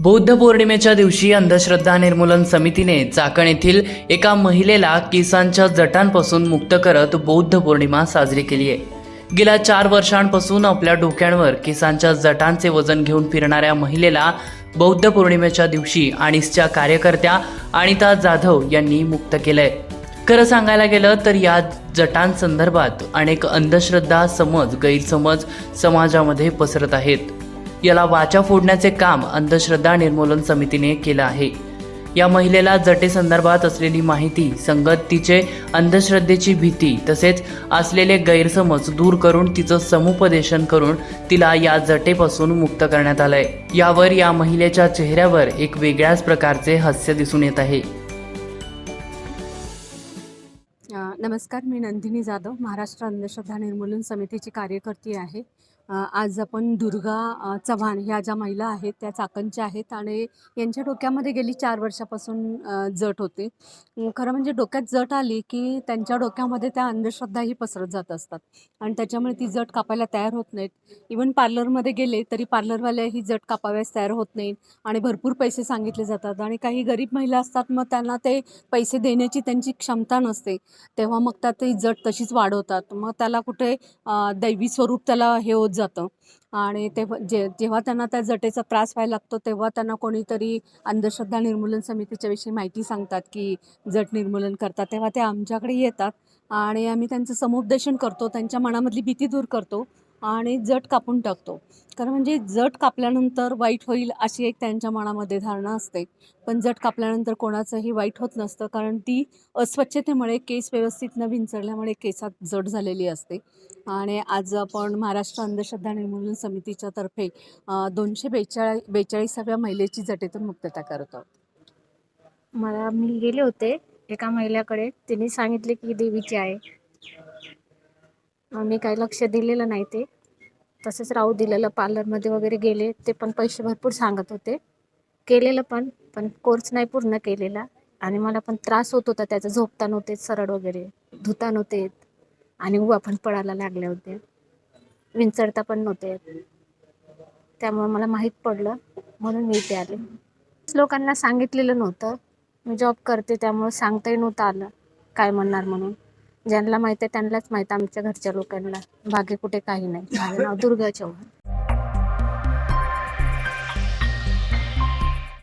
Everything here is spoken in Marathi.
बौद्ध पौर्णिमेच्या दिवशी अंधश्रद्धा निर्मूलन समितीने चाकण येथील एका महिलेला केसांच्या जटांपासून मुक्त करत बौद्ध पौर्णिमा साजरी केली आहे. गेल्या चार वर्षांपासून आपल्या डोक्यांवर केसांच्या जटांचे वजन घेऊन फिरणाऱ्या महिलेला बौद्ध पौर्णिमेच्या दिवशी आणिसच्या कार्यकर्त्या अनिता जाधव यांनी मुक्त केलंय. खरं सांगायला गेलं तर या जटांसंदर्भात अनेक अंधश्रद्धा समज गैरसमज समाजामध्ये पसरत आहेत. याला वाचा फोडण्याचे काम अंधश्रद्धा निर्मूलन समितीने केलं आहे. या महिलेला जटेसंदर्भात असलेली माहिती संगत तिचे अंधश्रद्धेची भीती तसेच असलेले गैरसमज दूर करून तिचं समुपदेशन करून तिला या जटेपासून मुक्त करण्यात आलंय. यावर या महिलेच्या चेहऱ्यावर एक वेगळ्याच प्रकारचे हास्य दिसून येत आहे. नमस्कार मी नंदिनी जाधव महाराष्ट्र अंधश्रद्धा निर्मूलन समितीची कार्यकर्ती आहे. आज आपण दुर्गा चव्हाण ह्या ज्या महिला आहेत त्या चाकणच्या आहेत आणि यांच्या डोक्यामध्ये गेली चार वर्षापासून जट होते. खरं म्हणजे डोक्यात जट आली की त्यांच्या डोक्यामध्ये त्या अंधश्रद्धाही पसरत जात असतात आणि त्याच्यामुळे ती जट कापायला तयार होत नाहीत. इवन पार्लरमध्ये गेले तरी पार्लरवाल्या ही जट कापाव्यास तयार होत नाहीत आणि भरपूर पैसे सांगितले जातात आणि काही गरीब महिला असतात मग त्यांना ते पैसे देण्याची त्यांची क्षमता नसते. तेव्हा मग त्या ते जट तशीच वाढवतात. मग त्याला कुठे दैवी स्वरूप त्याला हे होत जातं. आणि तेव्हा जे जेव्हा त्यांना त्या जटेचा त्रास व्हायला लागतो तेव्हा त्यांना कोणीतरी अंधश्रद्धा निर्मूलन समितीच्या विषयी माहिती सांगतात की जट निर्मूलन करतात. तेव्हा ते आमच्याकडे येतात आणि आम्ही त्यांचं समुपदेशन करतो त्यांच्या मनामधली भीती दूर करतो. आणि जट कापून टाकतो. कारण म्हणजे जट कापल्यानंतर वाईट होईल अशी एक त्यांच्या मनामध्ये धारणा असते. पण जट कापल्यानंतर कोणाचंही वाईट होत नसतं कारण ती अस्वच्छतेमुळे केस व्यवस्थित न विंचरल्यामुळे केसात जट झालेली असते. आणि आज आपण महाराष्ट्र अंधश्रद्धा निर्मूलन समितीच्या तर्फे दोनशे बेचाळीस बेचाळीसाव्या महिलेची जटेतून मुक्तता करत आहोत. मला मी गेले होते एका महिलाकडे. तिने सांगितले की देवीची आहे मी काही लक्ष दिलेलं नाही ते. तसंच राहू दिलेलं. पार्लरमध्ये वगैरे गेले ते पण पैसे भरपूर सांगत होते. केलेलं पण पण कोर्स नाही पूर्ण केलेला. आणि मला पण त्रास होत होता त्याचा. झोपता नव्हते सरळ वगैरे. धुता नव्हते. आणि उभा पण पडायला लागल्या होत्या विंचरता पण नव्हते. त्यामुळे मला माहीत पडलं. म्हणून मी इथे आले. लोकांना सांगितलेलं नव्हतं. मी जॉब करते त्यामुळे सांगताही नव्हतं आलं. काय म्हणणार म्हणून. ज्यांना माहीत आहे त्यांनाच माहीत आमच्या घरच्या लोकांना. बाकी कुठे काही नाही. माझं नाव दुर्गा चव्हाण.